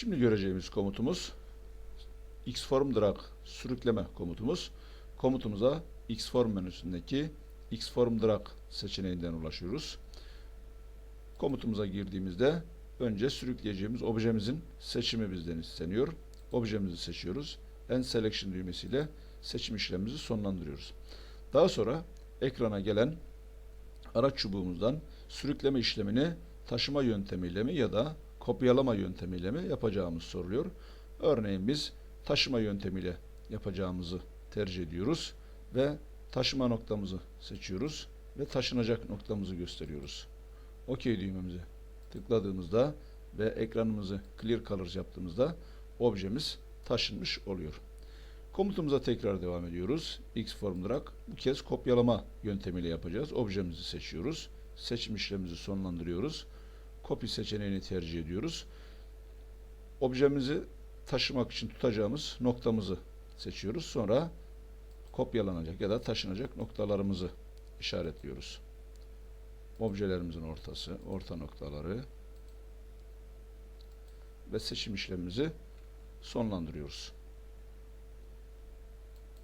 göreceğimiz komutumuz xform drag sürükleme komutumuz. Komutumuza xform menüsündeki xform drag seçeneğinden ulaşıyoruz. Komutumuza girdiğimizde önce sürükleyeceğimiz objemizin seçimi bizden isteniyor. Objemizi seçiyoruz. End selection düğmesiyle seçim işlemimizi sonlandırıyoruz. Daha sonra ekrana gelen araç çubuğumuzdan sürükleme işlemini taşıma yöntemiyle mi ya da kopyalama yöntemiyle mi yapacağımız soruluyor. Örneğin biz taşıma yöntemiyle yapacağımızı tercih ediyoruz ve taşıma noktamızı seçiyoruz ve taşınacak noktamızı gösteriyoruz. OK düğmemize tıkladığımızda ve ekranımızı clear colors yaptığımızda objemiz taşınmış oluyor. Komutumuza tekrar devam ediyoruz. Xform drag. Bu kez kopyalama yöntemiyle yapacağız. Objemizi seçiyoruz. Seçim işlemimizi sonlandırıyoruz. Copy seçeneğini tercih ediyoruz. Objemizi taşımak için tutacağımız noktamızı seçiyoruz. Sonra kopyalanacak ya da taşınacak noktalarımızı işaretliyoruz. Objelerimizin ortası, orta noktaları ve seçim işlemimizi sonlandırıyoruz.